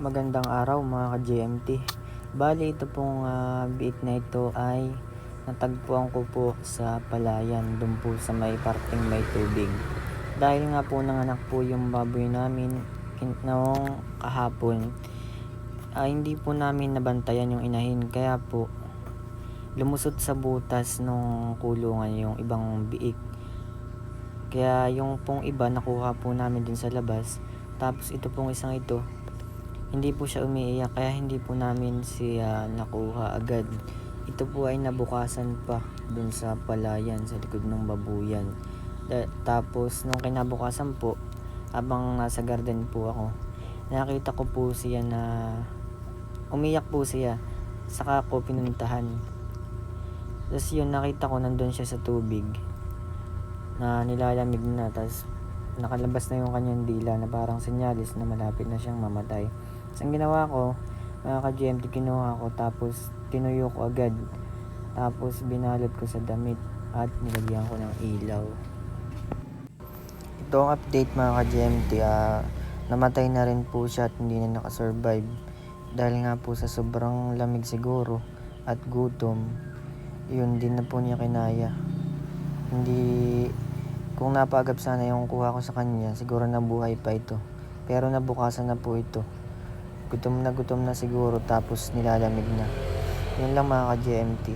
Magandang araw mga ka-GMT. Bali ito pong ah, biik na ito ay natagpuan ko po sa palayan doon po sa may parting may tubig. Dahil nga po nanganak po yung baboy namin noong kahapon, ay hindi po namin nabantayan yung inahin kaya po lumusot sa butas nung kulungan yung ibang biik. Kaya yung pong iba nakuha po namin din sa labas. Tapos ito pong isang ito, hindi po siya umiiyak kaya hindi po namin siya nakuha agad. Ito po ay nabukasan pa dun sa palayan sa likod ng babuyan. Da- tapos nung kinabukasan po, habang nasa garden po ako, nakita ko po siya na umiyak po siya. Saka ako pinuntahan. Tapos yun nakita ko nandun siya sa tubig na nilalamig na tapos nakalabas na yung kanyang dila na parang senyalis na malapit na siyang mamatay. So, ang ginawa ko, mga ka-GMT, kinuha ko tapos tinuyo ko agad. Tapos binalot ko sa damit at nilagyan ko ng ilaw. Ito ang update mga ka-GMT. ah, namatay na rin po siya at hindi na nakasurvive. Dahil nga po sa sobrang lamig siguro at gutom, yun din na po niya kinaya. Hindi, kung napagap sana yung kuha ko sa kanya, siguro nabuhay pa ito. Pero nabukasan na po ito. Gutom na gutom na siguro tapos nilalamig na. Yun lang mga ka-GMT.